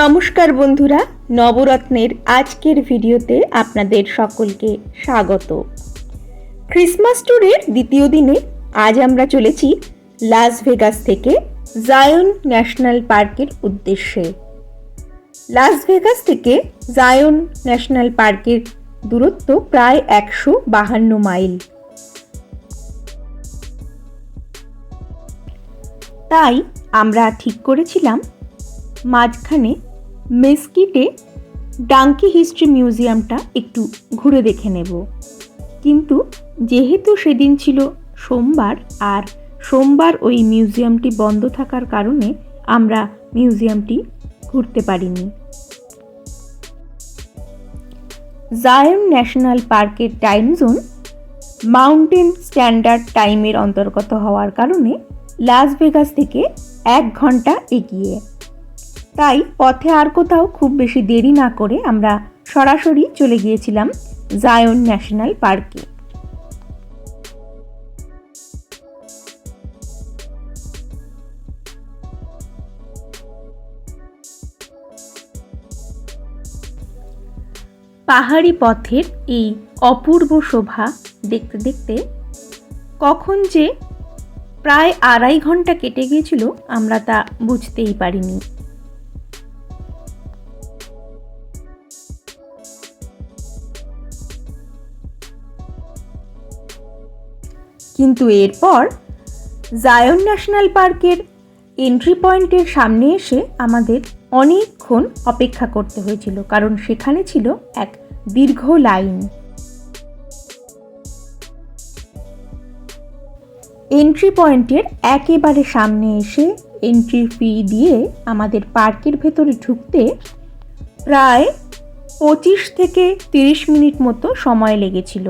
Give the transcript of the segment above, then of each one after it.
নমস্কার বন্ধুরা, নবরত্নের আজকের ভিডিওতে আপনাদের সকলকে স্বাগত। ক্রিসমাস ট্যুরের দ্বিতীয় দিনে আজ আমরা চলেছি লাস ভেগাস থেকে জায়ন ন্যাশনাল পার্কের উদ্দেশ্যে। লাস ভেগাস থেকে জায়ন ন্যাশনাল পার্কের দূরত্ব প্রায় একশো বাহান্ন মাইল। তাই আমরা ঠিক করেছিলাম মাঝখানে মেসকিটে ডাঙ্কি হিস্ট্রি মিউজিয়ামটা একটু ঘুরে দেখে নেব। কিন্তু যেহেতু সেদিন ছিল সোমবার আর সোমবার ওই মিউজিয়ামটি বন্ধ থাকার কারণে আমরা মিউজিয়ামটি ঘুরতে পারিনি। জায়ন ন্যাশনাল পার্কের টাইম জোন মাউন্টেন স্ট্যান্ডার্ড টাইমের অন্তর্গত হওয়ার কারণে লাস ভেগাস থেকে এক ঘণ্টা এগিয়ে। তাই পথে আর কোথাও খুব বেশি দেরি না করে আমরা সরাসরি চলে গিয়েছিলাম জায়ন ন্যাশনাল পার্কে পাহাড়ি পথের এই অপূর্ব শোভা দেখতে দেখতে কখন যে প্রায় আড়াই ঘণ্টা কেটে গিয়েছিল আমরা তা বুঝতেই পারিনি। কিন্তু এরপর জায়ন ন্যাশনাল পার্কের এন্ট্রি পয়েন্টের সামনে এসে আমাদের অনেকক্ষণ অপেক্ষা করতে হয়েছিল, কারণ সেখানে ছিল এক দীর্ঘ লাইন। এন্ট্রি পয়েন্টের একেবারে সামনে এসে এন্ট্রি ফি দিয়ে আমাদের পার্কের ভেতরে ঢুকতে প্রায় পঁচিশ থেকে তিরিশ মিনিট মতো সময় লেগেছিল।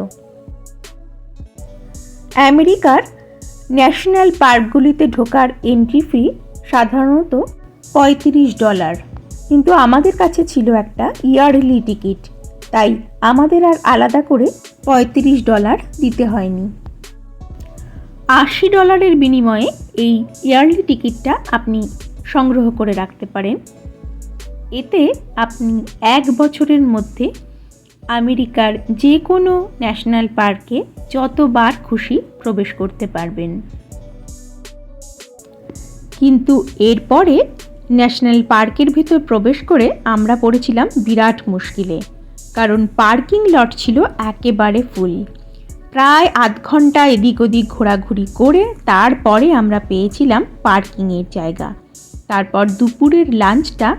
আমেরিকার ন্যাশনাল পার্কগুলিতে ঢোকার এন্ট্রি ফি সাধারণত পঁয়ত্রিশ ডলার। কিন্তু আমাদের কাছে ছিল একটা ইয়ারলি টিকিট তাই আমাদের আর আলাদা করে পঁয়ত্রিশ ডলার দিতে হয়নি। আশি ডলারের বিনিময়ে এই ইয়ারলি টিকিটটা আপনি সংগ্রহ করে রাখতে পারেন। এতে আপনি এক বছরের মধ্যে আমেরিকার যে কোনো ন্যাশনাল পার্কে যতবার খুশি প্রবেশ করতে পারবেন। কিন্তু এরপরে ন্যাশনাল পার্কের ভিতর প্রবেশ করে আমরা পড়েছিলাম বিরাট মুশকিলে, কারণ পার্কিং লট ছিল একেবারে ফুল। প্রায় আধ ঘণ্টা এদিক ওদিক ঘোরাঘুরি করে তারপরে আমরা পেয়েছিলাম পার্কিংয়ের জায়গা। তারপর দুপুরের লাঞ্চটা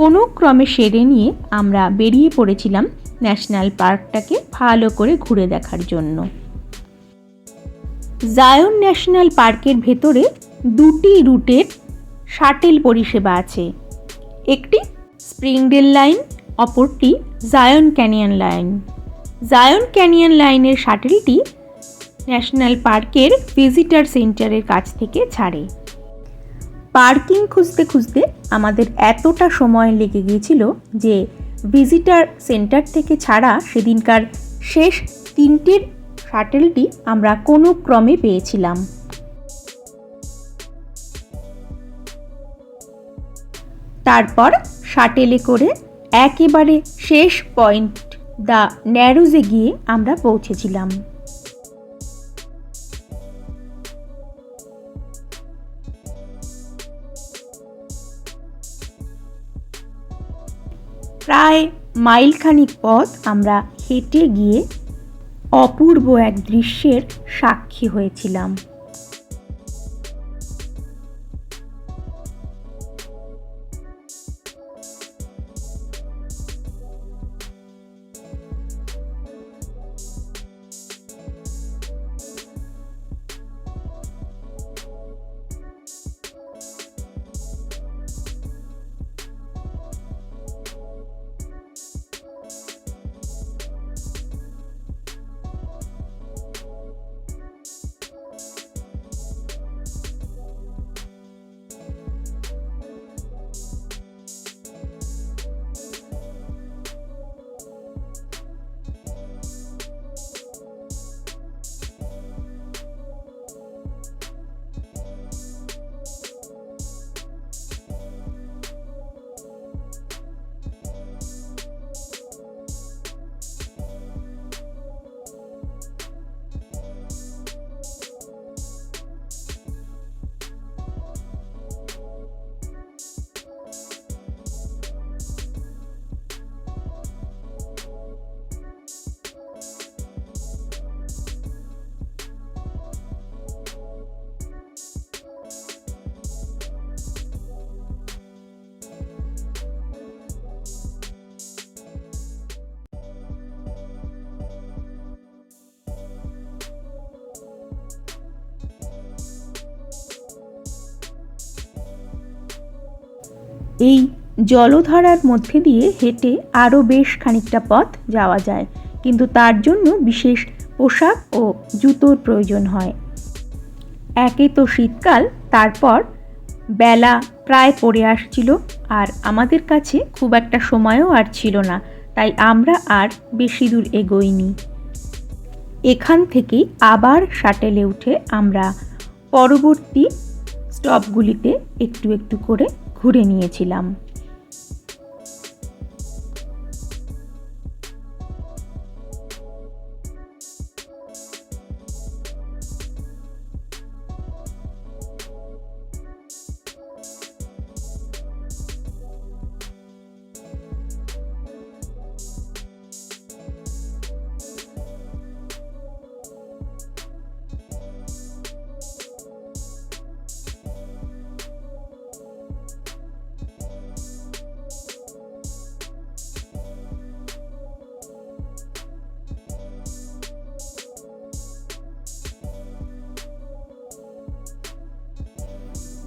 কোনো ক্রমে সেরে নিয়ে আমরা বেরিয়ে পড়েছিলাম ন্যাশনাল পার্কটাকে ভালো করে ঘুরে দেখার জন্য। জায়ন ন্যাশনাল পার্কের ভেতরে দুটি রুটের শাটেল পরিষেবা আছে। একটি স্প্রিংডেল লাইন, অপরটি Zion canyon line. Zion canyon লাইনের শাটেলটি ন্যাশনাল পার্কের ভিজিটার সেন্টারের কাছ থেকে ছাড়ে। পার্কিং খুঁজতে খুঁজতে আমাদের এতটা সময় লেগে গিয়েছিল যে ভিজিটার সেন্টার থেকে ছাড়া সেদিনকার শেষ তিনটির শাটেলটি আমরা কোনো ক্রমে পেয়েছিলাম। তারপর শাটেলে করে একেবারে শেষ পয়েন্ট দ্য ন্যারোজে গিয়ে আমরা পৌঁছেছিলাম। প্রায় মাইলখানিক পথ আমরা হেঁটে গিয়ে অপূর্ব এক দৃশ্যের সাক্ষী হয়েছিলাম। এই জলধারার মধ্যে দিয়ে হেঁটে আরও বেশ খানিকটা পথ যাওয়া যায়। কিন্তু তার জন্য বিশেষ পোশাক ও জুতোর প্রয়োজন হয়। একে তো শীতকাল, তারপর বেলা প্রায় পড়ে আসছিল আর আমাদের কাছে খুব একটা সময়ও আর ছিল না, তাই আমরা আর বেশি দূর এগোইনি। এখান থেকেই আবার শাটেলে উঠে আমরা পরবর্তী স্টপগুলিতে একটু একটু করে ঘুরে নিয়েছিলাম।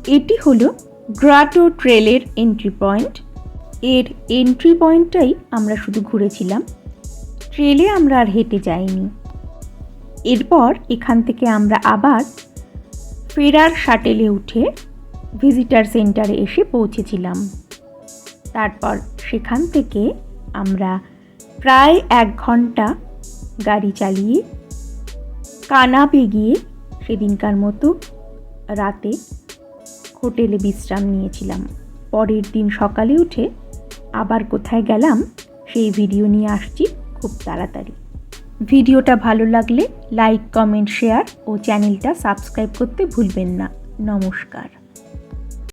এটি হলো গ্রাটো ট্রেলের এন্ট্রি পয়েন্ট এর এন্ট্রি পয়েন্টটাই আমরা শুধু ঘুরেছিলাম। ট্রেলে আমরা আর হেঁটে যাইনি। এরপর এখান থেকে আমরা আবার ফেরার শাটেলে উঠে ভিজিটার সেন্টারে এসে পৌঁছেছিলাম। তারপর সেখান থেকে আমরা প্রায় এক ঘণ্টা গাড়ি চালিয়ে কানাপে গিয়ে সেদিনকার মতো রাতে হোটেলে বিশ্রাম নিয়েছিলাম। পরের দিন সকালে উঠে আবার কোথায় গেলাম, সেই ভিডিও নিয়ে আসছি খুব তাড়াতাড়ি। ভিডিওটা ভালো লাগলে লাইক, কমেন্ট, শেয়ার ও চ্যানেলটা সাবস্ক্রাইব করতে ভুলবেন না। নমস্কার।